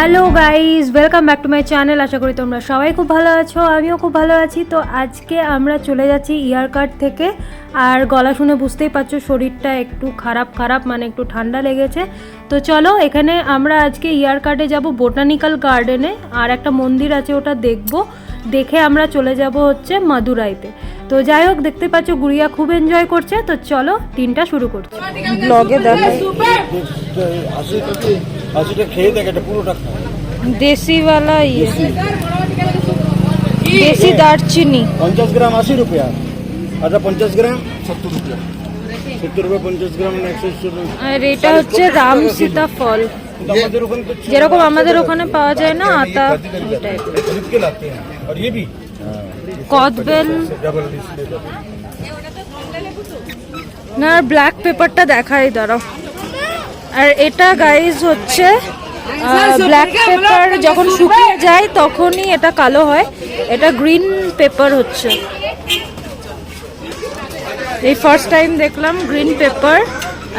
Hello guys welcome back to my channel আশা করি তোমরা সবাই খুব ভালো আছো আমিও খুব ভালো আছি। তো আজকে আমরা চলে যাচ্ছি ইয়ার কার্ড থেকে। আর গলা শুনে বুঝতেই পারছ শরীরটা একটু খারাপ খারাপ মানে একটু ঠান্ডা লেগেছে। তো চলো এখানে আমরা আজকে ইয়ার কার্ডে যাব বোটানিক্যাল গার্ডেনে আর একটা মন্দির আছে ওটা দেখব। দেখে আমরা চলে যাব হচ্ছে মাদুরাইতে। তো যাই হোক দেখতে পাচ্ছ গুড়িয়া খুব এনজয় করছে। তো চলো দিনটা শুরু করছি। ব্লগে আশিটা আশিটা খেয়ে দেখ এটা পুরোটা খা দেশিওয়ালা ইয়ে দেশি দারচিনি পঞ্চাশ গ্রাম আশি রুপিয়া আচ্ছা পঞ্চাশ গ্রাম সত্তর রুপিয়া সত্তর রুপিয়া পঞ্চাশ গ্রাম মানে একশো আশি রুপিয়া। আর এটা হচ্ছে রাম সীতা ফল কিন্তু আমাদের ওখানে তো যেরকম আমাদের ওখানে পাওয়া যায় না আতা ওই টাইপের खरीद के लाते हैं और ये भी কদবেল डबल डिस्प्ले না আর ব্ল্যাক পেপারটা দেখাই দাঁড়াও আর এটা গাইজ হচ্ছে ব্ল্যাক পেপার যখন শুকিয়ে যায় তখনই এটা কালো হয়। এটা গ্রিন পেপার হচ্ছে। এই ফার্স্ট টাইম দেখলাম গ্রিন পেপার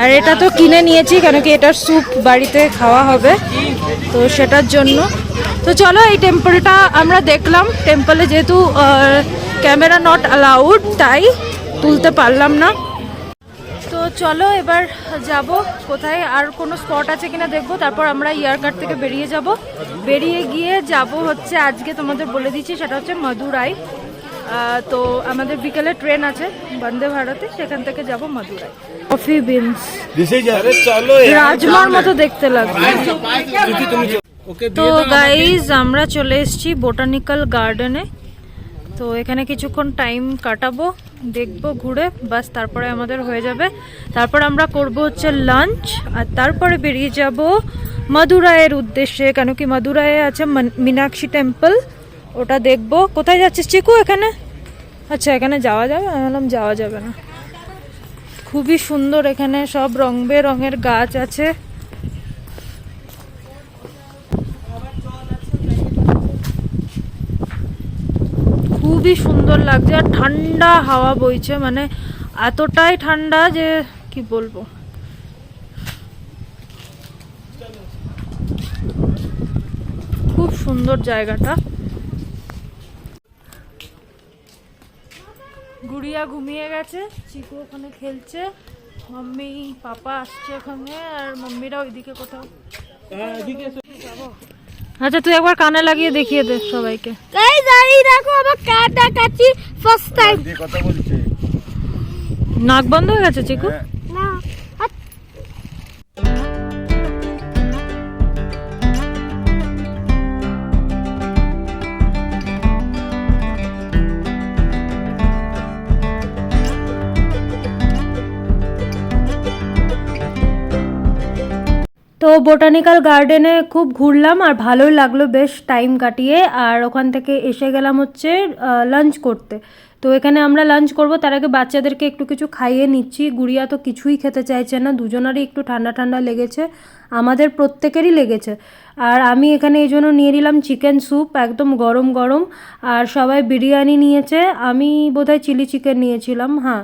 আর এটা তো কিনে নিয়েছি কেন কি এটার স্যুপ বাড়িতে খাওয়া হবে। তো সেটার জন্য। তো চলো এই টেম্পলটা আমরা দেখলাম। টেম্পলে যেহেতু ক্যামেরা নট অ্যালাউড তাই তুলতে পারলাম না। তো চলো এবার যাব কোথায় আর কোনো স্পট আছে কিনা দেখব তারপর আমরা ইয়ারকার থেকে বেরিয়ে যাব বেরিয়ে গিয়ে যাব হচ্ছে আজকে তোমাদের বলে দিচ্ছি সেটা হচ্ছে মাদুরাই তো আমাদের বিকেলে ট্রেন আছে বন্দে ভারতে সেখান থেকে যাব মাদুরাই কফি বিনস রাজমার মতো দেখতে লাগবে তো গাইজ আমরা চলে এসছি বোটানিক্যাল গার্ডেনে তো এখানে কিছুক্ষণ টাইম কাটাবো, দেখব, ঘুরে বাস তারপরে আমাদের হয়ে যাবে। তারপর আমরা করব হচ্ছে লাঞ্চ আর তারপরে বেরিয়ে যাব মাদুরাইয়ের উদ্দেশ্যে, কেন কি মাদুরাইয়ে আছে মন- মীনাক্ষী টেম্পল ওটা দেখব। কোথায় যাচ্ছিস চিকু এখানে? আচ্ছা এখানে যাওয়া যাবে? আমি বললাম যাওয়া যাবে না। খুবই সুন্দর এখানে সব রং বেরঙের গাছ আছে খুবই সুন্দর লাগছে আর ঠান্ডা হাওয়া বইছে মানে এতটাই ঠান্ডা যে কি বলব। খুব সুন্দর জায়গাটা। গুড়িয়া ঘুমিয়ে গেছে, চিকু ওখানে খেলছে, মাম্মি, পাপা আসছে ওখানে, আর মাম্মিরা ওইদিকে কোথাও। আচ্ছা তুই একবার কানে লাগিয়ে দেখিয়ে দে সবাইকে। এই যাই দেখো আমার কাটা কাচি ফার্স্ট টাইম কথা বলছে। নাক বন্ধ হয়ে গেছে চিকু? বোটানিক্যাল গার্ডেনে খুব ঘুরলাম আর ভালোই লাগল, বেশ টাইম কাটিয়ে। আর ওখান থেকে এসে গেলাম হচ্ছে লাঞ্চ করতে। তো এখানে আমরা লাঞ্চ করব, তার আগে বাচ্চাদেরকে একটু কিছু খাইয়ে নিচ্ছি। গুড়িয়া তো কিছুই খেতে চাইছে না, দুজনারই একটু ঠান্ডা ঠান্ডা লেগেছে, আমাদের প্রত্যেকেরই লেগেছে। আর আমি এখানে এই জন্য নিয়ে নিলাম চিকেন স্যুপ একদম গরম গরম। আর সবাই বিরিয়ানি নিয়েছে, আমি বোধহয় চিলি চিকেন নিয়েছিলাম হ্যাঁ।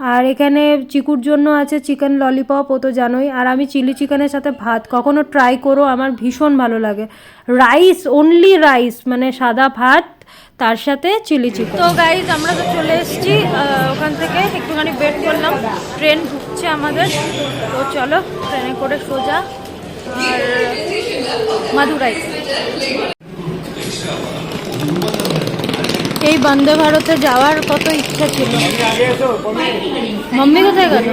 আর এখানে চিকুর জন্য আছে চিকেন ললিপপ, ও তো জানোই। আর আমি চিলি চিকেনের সাথে ভাত কখনো ট্রাই করো, আমার ভীষণ ভালো লাগে। রাইস অনলি রাইস মানে সাদা ভাত, তার সাথে চিলি চিকেন। তো গাইজ আমরা তো চলে এসেছি ওখান থেকে একটুখানি ওয়েট করলাম। ট্রেন ঢুকছে আমাদের। তো চলো ট্রেনে করে সোজা। আর মাদুরাই। এই বন্দে ভারতে যাওয়ার কত ইচ্ছা ছিল মম্মি কোথায় গেল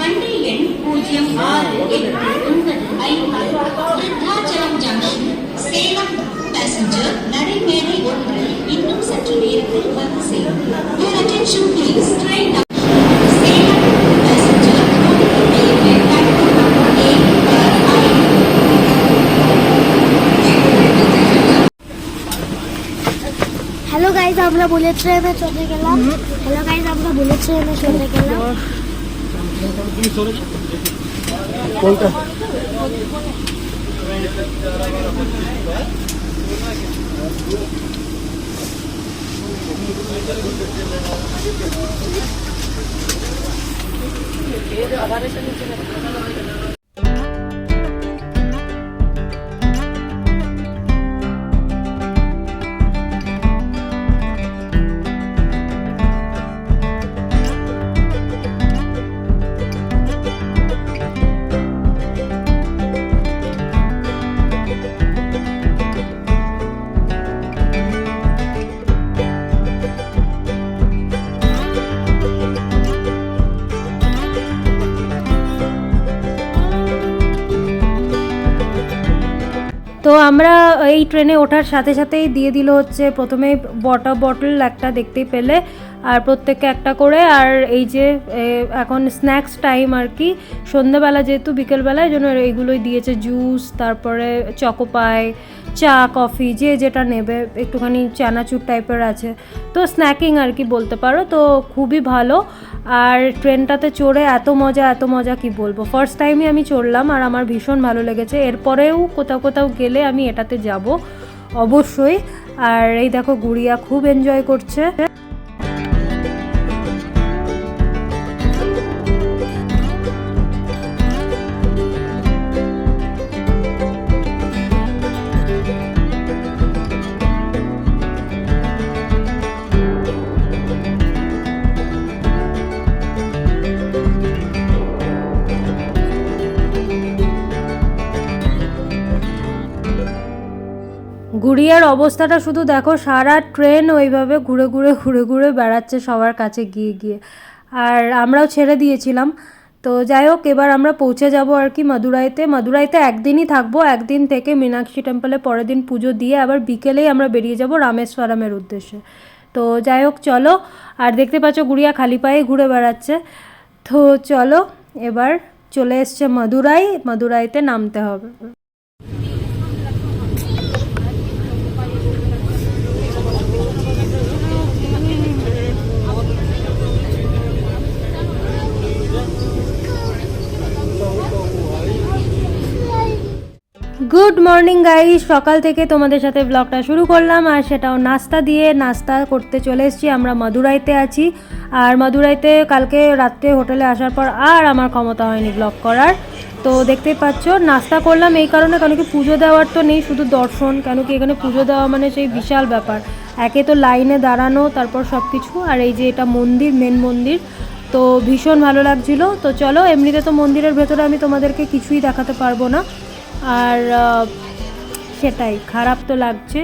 வண்டி எண் பூஜ்ஜியம் ஆறு எட்டு ஒன்பது ஐந்து விருத்தாச்சலம் ஜங்ஷன் சேலம் பேசஞ்சர் நடைமேடை ஒன்று இன்னும் சற்று நேரத்தில் வந்து சேரும் Your attention please. Train guys আমরা বুলেট ট্রেনে চলে গেলাম। হ্যালো গাইস আমরা বুলেট ট্রেনে চলে গেলাম। কোনটা? আমরা এই ট্রেনে ওঠার সাথে সাথেই দিয়ে দিল হচ্ছে প্রথমে ওয়াটার বটল একটা দেখতেই পেলে, আর প্রত্যেককে একটা করে, আর এই যে এখন স্ন্যাক্স টাইম আর কি। সন্ধ্যেবেলা যেহেতু বিকেলবেলায় জন্য এইগুলোই দিয়েছে জুস তারপরে চকোপাই চা কফি যে যেটা নেবে, একটুখানি চানাচুর টাইপের আছে। তো স্ন্যাকিং আর কি বলতে পারো, তো খুবই ভালো। আর ট্রেনটাতে চড়ে এত মজা এত মজা কি বলব? ফার্স্ট টাইমই আমি চড়লাম আর আমার ভীষণ ভালো লেগেছে। এরপরেও কোথাও কোথাও গেলে আমি এটাতে যাব অবশ্যই। আর এই দেখো, গুড়িয়া খুব এনজয় করছে। গুড়িয়ার অবস্থাটা শুধু দেখো, সারা ট্রেন ওইভাবে ঘুরে ঘুরে ঘুরে ঘুরে বেড়াচ্ছে সবার কাছে গিয়ে গিয়ে। আর আমরাও ছেড়ে দিয়েছিলাম। তো যাই হোক, এবার আমরা পৌঁছে যাব আর কি মাদুরাইতে। মাদুরাইতে একদিনই থাকব, একদিন থেকে মীনাক্ষী টেম্পলে পরের দিন পুজো দিয়ে আবার বিকেলেই আমরা বেরিয়ে যাব রামেশ্বরমের উদ্দেশ্যে। তো যাই হোক, চলো। আর দেখতে পাচ্ছ গুড়িয়া খালি পায়ে ঘুরে বেড়াচ্ছে। তো চলো, এবার চলে এসছে মাদুরাই। মাদুরাইতে নামতে হবে। গুড মর্নিং গাইস, সকাল থেকে তোমাদের সাথে ব্লগটা শুরু করলাম আর সেটাও নাস্তা দিয়ে নাস্তা করতে চলে এসেছি, আমরা মাদুরাইতে আছি। আর মাদুরাইতে কালকে রাত্রে হোটেলে আসার পর আর আমার ক্ষমতা হয়নি ব্লগ করার। তো দেখতেই পাচ্ছ, নাস্তা করলাম এই কারণে কেন কি পুজো দেওয়ার তো নেই, শুধু দর্শন, কেন কি এখানে পুজো দেওয়া মানে সেই বিশাল ব্যাপার। একে তো লাইনে দাঁড়ানো, তারপর সব কিছু আর এই যে এটা মন্দির মেন মন্দির। তো ভীষণ ভালো লাগছিল। তো চলো, এমনিতে তো মন্দিরের ভেতরে আমি তোমাদেরকে কিছুই দেখাতে পারব না। আর সেটাই, খারাপ তো লাগছে,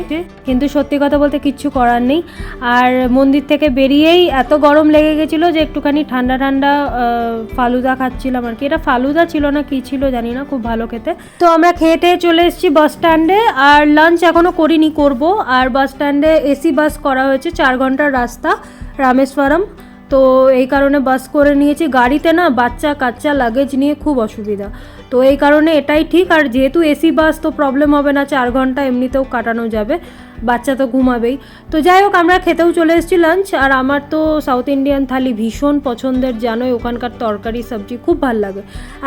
কিন্তু সত্যি কথা বলতে কিচ্ছু করার নেই। আর মন্দির থেকে বেরিয়েই এত গরম লেগে গেছিল যে একটুখানি ঠান্ডা ঠান্ডা ফালুদা খাচ্ছিলাম আর কি। এটা ফালুদা ছিল না, কি ছিল জানি না, খুব ভালো খেতে। তো আমরা খেয়ে টেয়ে চলে এসেছি বাস স্ট্যান্ডে আর লাঞ্চ এখনও করিনি, করব। আর বাস স্ট্যান্ডে এসি বাস করা হয়েছে, চার ঘণ্টার রাস্তা, রামেশ্বরম। তো এই কারণে বাস করে নিয়েছি। গাড়িতে না বাচ্চা কাচ্চা লাগেজ নিয়ে খুব অসুবিধা। তো এই কারণে এটাই ঠিক। আর যেহেতু এসি বাস তো প্রবলেম হবে না, চার ঘণ্টা এমনিতেও কাটানো যাবে। বাচ্চা তো ঘুমাবেই। তো যাই হোক, আমরা খেতেও চলে এসেছি লাঞ্চ আর আমার তো সাউথ ইন্ডিয়ান থালি ভীষণ পছন্দের, জানোই ওখানকার তরকারি, সবজি খুব ভালো লাগে।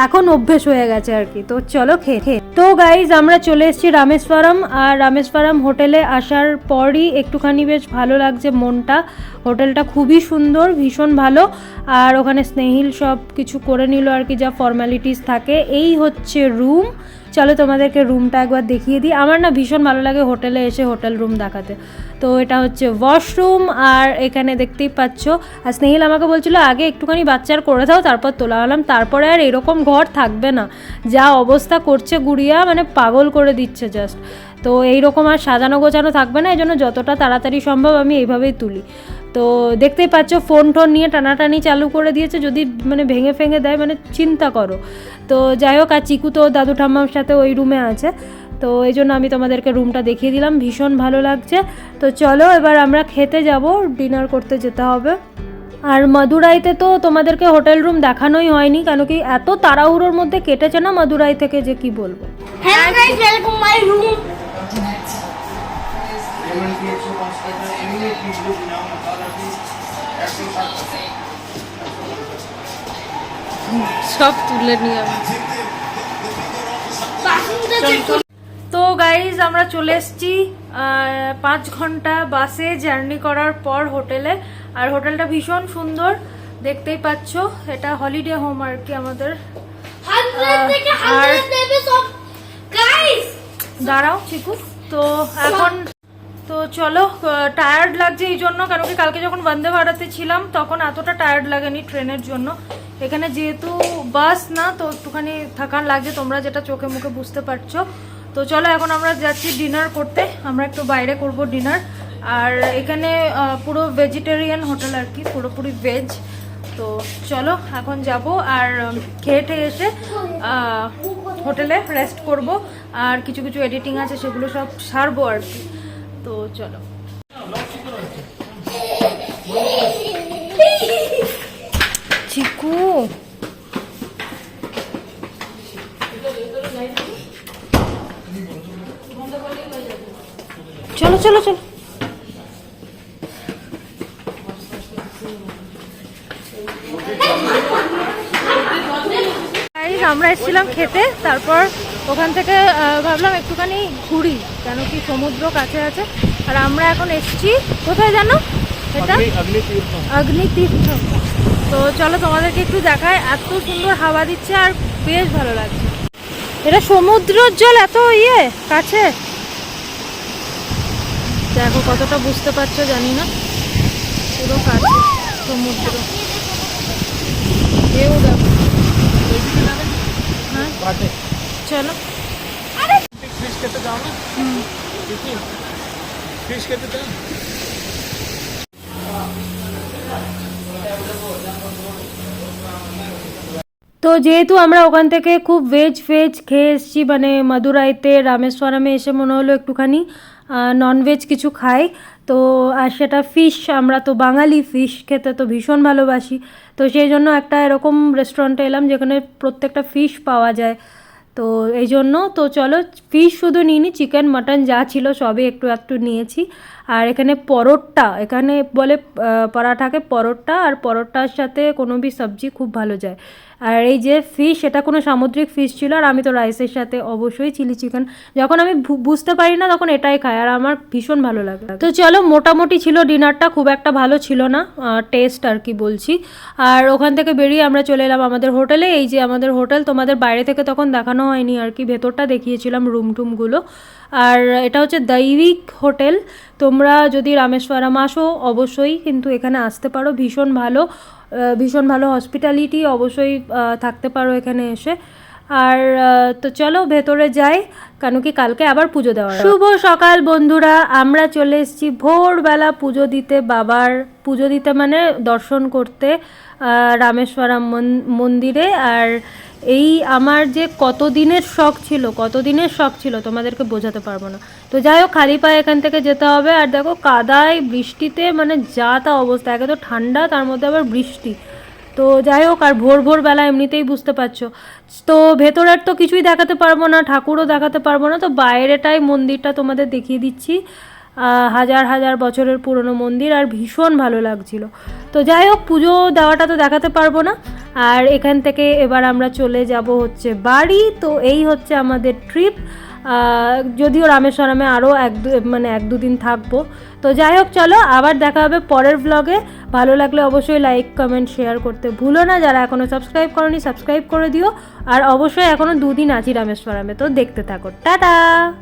এখন অভ্যেস হয়ে গেছে আর কি। তো চলো খেয়ে খেয়ে তো গাইজ আমরা চলে এসেছি রামেশ্বরম, আর রামেশ্বরম হোটেলে আসার পরই একটুখানি বেশ ভালো লাগছে মনটা। হোটেলটা খুবই সুন্দর, ভীষণ ভালো, আর ওখানে স্নেহিল সব কিছু করে নিল আর কি, যা ফর্মালিটিস থাকে। এই হচ্ছে রুম চলো তোমাদেরকে রুমটা একবার দেখিয়ে দিই। আমার না ভীষণ ভালো লাগে হোটেলে এসে হোটেল রুম দেখাতে। তো এটা হচ্ছে ওয়াশরুম আর এখানে দেখতেই পাচ্ছ, আর স্নেহিল আমাকে বলছিল, আগে একটুখানি বাচ্চার করে দাও, তারপর তোলা হলাম তারপরে আর এরকম ঘর থাকবে না। যা অবস্থা করছে গুড়িয়া মানে পাগল করে দিচ্ছে জাস্ট তো এইরকম আর সাজানো গোছানো থাকবে না এই জন্য যতটা তাড়াতাড়ি সম্ভব আমি এইভাবেই তুলি। তো দেখতেই পাচ্ছ ফোন টোন নিয়ে টানাটানি চালু করে দিয়েছে যদি মানে ভেঙে ফেঙে দেয় মানে চিন্তা করো। তো যাই হোক আর চিকু তো দাদু ঠাম্মার সাথে ওই রুমে আছে। তো এই জন্য আমি তোমাদেরকে রুমটা দেখিয়ে দিলাম ভীষণ ভালো লাগছে। তো চলো এবার আমরা খেতে যাব ডিনার করতে যেতে হবে। আর মাদুরাইতে তো তোমাদেরকে হোটেল রুম দেখানোই হয়নি কেন কি এত তাড়াহুড়োর মধ্যে কেটেছে না মাদুরাই থেকে যে কি বলব? Hello guys welcome my room সব তুলে নিয়ে তো গাইজ আমরা চলে এসেছি পাঁচ ঘণ্টা বাসে জার্নি করার পর হোটেলে। আর হোটেলটা ভীষণ সুন্দর দেখতেই পাচ্ছ এটা হলিডে হোম আর কি আমাদের। আর- দাঁড়াও চিকু। তো এখন তো চলো টায়ার্ড লাগছে এই জন্য, কারণ কি কালকে যখন বন্দে ভারতে ছিলাম, তখন এতটা টায়ার্ড লাগেনি ট্রেনের জন্য। এখানে যেহেতু বাস না, তো একটুখানি থাকার লাগছে তোমরা যেটা চোখে মুখে বুঝতে পারছ। তো চলো, এখন আমরা যাচ্ছি ডিনার করতে। আমরা একটু বাইরে করব ডিনার আর এখানে পুরো ভেজিটেরিয়ান হোটেল আর কি, পুরোপুরি ভেজ তো চলো, এখন যাব আর খেয়ে টেয়ে এসে হোটেলে রেস্ট করব। আর কিছু কিছু এডিটিং আছে, সেগুলো সব সারবো আর কি। তো চলো। চিকু। চলো চলো চলো। আমরা এসেছিলাম খেতে তারপর ওখান থেকে ভাবলাম একটুখানি ঘুরি কেন কি সমুদ্র কাছে আছে। আর আমরা এখন এসেছি কোথায় জানো? এটা অগ্নি তীর্থ তো চলো তোমাদেরকে একটু দেখায় এত সুন্দর হাওয়া দিচ্ছে আর বেশ ভালো লাগছে। এটা সমুদ্রের জল এত ইয়ে কাছে। দেখো কতটা বুঝতে পারছ জানি না। পুরো কাছে সমুদ্র। এও দেখো। হ্যাঁ চলো। ফিশ খেতে যাও না। ফিশ খেতে যাও তো যেহেতু আমরা ওখান থেকে খুব ভেজ ভেজ খেয়ে এসেছি মানে মাদুরাইতে রামেশ্বরমে এসে মনে হলো একটুখানি ননভেজ কিছু খাই তো আর সেটা ফিশ আমরা তো বাঙালি ফিশ খেতে তো ভীষণ ভালোবাসি। তো সেই জন্য একটা এরকম রেস্টুরেন্টে এলাম যেখানে প্রত্যেকটা ফিশ পাওয়া যায়। তো এই জন্য তো চলো ফিশ শুধু নিইনি চিকেন মাটন যা ছিল সবই একটু একটু নিয়েছি। আর এখানে পরোটা এখানে বলে পরাঠাকে পরোটা আর পরোটার সাথে কোনো বি সবজি খুব ভালো যায়। আর এই যে ফিশ এটা কোনো সামুদ্রিক ফিশ ছিল, আর আমি তো রাইসের সাথে অবশ্যই চিলি চিকেন যখন আমি বুঝতে পারি না, তখন এটাই খাই, আর আমার ভীষণ ভালো লাগে। তো চলো, মোটামুটি ছিল ডিনারটা খুব একটা ভালো ছিল না টেস্ট আর কি বলছি। আর ওখান থেকে বেরিয়ে আমরা চলে এলাম আমাদের হোটেলে। এই যে আমাদের হোটেল, তোমাদের বাইরে থেকে তখন দেখানো হয়নি আর কি, ভেতরটা দেখিয়েছিলাম রুম টুমগুলো আর এটা হচ্ছে দৈবিক হোটেল, তোমরা যদি রামেশ্বরম আসো, অবশ্যই কিন্তু এখানে আসতে পারো, ভীষণ ভালো। ভীষণ ভালো হসপিটালিটি অবশ্যই থাকতে পারো এখানে এসে। আর তো চলো ভেতরে যাই। কেন কি কালকে আবার পুজো দেওয়া শুভ সকাল বন্ধুরা আমরা চলে এসেছি ভোরবেলা পুজো দিতে বাবার পুজো দিতে মানে দর্শন করতে রামেশ্বরম মন- মন্দিরে। আর এই আমার যে কতদিনের শখ ছিল, কতদিনের শখ ছিল তোমাদেরকে বোঝাতে পারব না। তো যাই হোক, খালি পায়ে এখান থেকে যেতে হবে। আর দেখো, কাদায় বৃষ্টিতে মানে যা তা অবস্থা, একে তো ঠান্ডা, তার মধ্যে আবার বৃষ্টি। তো যাই হোক, আর ভোর ভোর বেলা এমনিতেই বুঝতে পারছ। তো ভেতরের তো কিছুই দেখাতে পারব না, ঠাকুরও দেখাতে পারব না। তো বাইরেটাই মন্দিরটা তোমাদের দেখিয়ে দিচ্ছি। হাজার হাজার বছরের পুরনো মন্দির, আর ভীষণ ভালো লাগছিল। তো যাই হোক, পুজো দেওয়াটা তো দেখাতে পারব না। আর এখান থেকে এবার আমরা চলে যাব হচ্ছে বাড়ি। তো এই হচ্ছে আমাদের ট্রিপ যদিও রামেশ্বরমে আরও এক দু- মানে এক দুদিন থাকব। তো যাই হোক, চলো, আবার দেখা হবে পরের ব্লগে ভালো লাগলে অবশ্যই লাইক কমেন্ট শেয়ার করতে ভুলো না। যারা এখনও সাবস্ক্রাইব করনি সাবস্ক্রাইব করে দিও। আর অবশ্যই এখনও দুদিন আছি রামেশ্বরমে, তো দেখতে থাকো। টাটা!